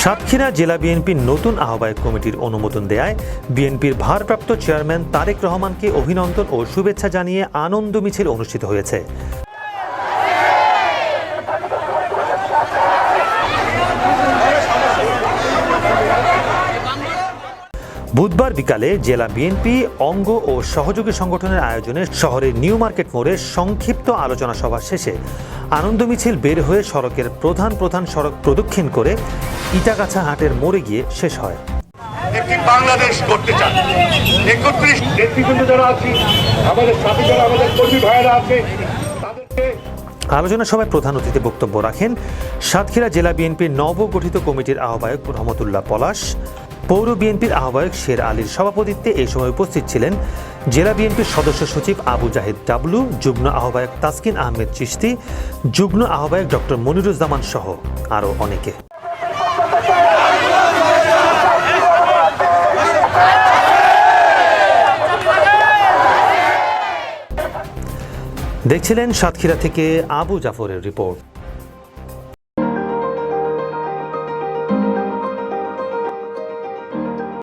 সাতক্ষীরা জেলা বিএনপির নতুন আহ্বায়ক কমিটির অনুমোদন দেয় বিএনপির ভারপ্রাপ্ত চেয়ারম্যান তারেক রহমানকে অভিনন্দন ও শুভেচ্ছা জানিয়ে আনন্দ মিছিল অনুষ্ঠিত হয়েছে। বুধবার বিকালে জেলা বিএনপি অঙ্গ ও সহযোগী সংগঠনের আয়োজনে শহরের নিউ মার্কেট মোড়ে সংক্ষিপ্ত আলোচনা সভা শেষে আনন্দ মিছিল বের হয়ে সড়কের প্রধান প্রধান সড়ক প্রদক্ষিণ করে ইটাগাছা হাটের মোড়ে গিয়ে শেষ হয়। একটি বাংলাদেশ করতে চান। একত্রিশ নেতৃবৃন্দ যারা আছি আমাদের সাথে যারা আমাদের কর্মী ভাইয়েরা আছে আলোচনা সভায় প্রধান অতিথি বক্তব্য রাখেন সাতক্ষীরা জেলা বিএনপির নবগঠিত কমিটির আহ্বায়ক রহমতুল্লাহ পলাশ পৌর বিএনপির আহ্বায়ক শের আলীর সভাপতিত্বে এই সময় উপস্থিত ছিলেন জেলা বিএনপির সদস্য সচিব আবু জাহিদ ডাবলু, যুগ্ম আহ্বায়ক তাসকিন আহমেদ চিশতি, যুগ্ম আহ্বায়ক ডক্টর মনিরুজ্জামান সহ আরও অনেকে। দেখছিলেন সাতক্ষীরা থেকে আবু জাফরের রিপোর্ট।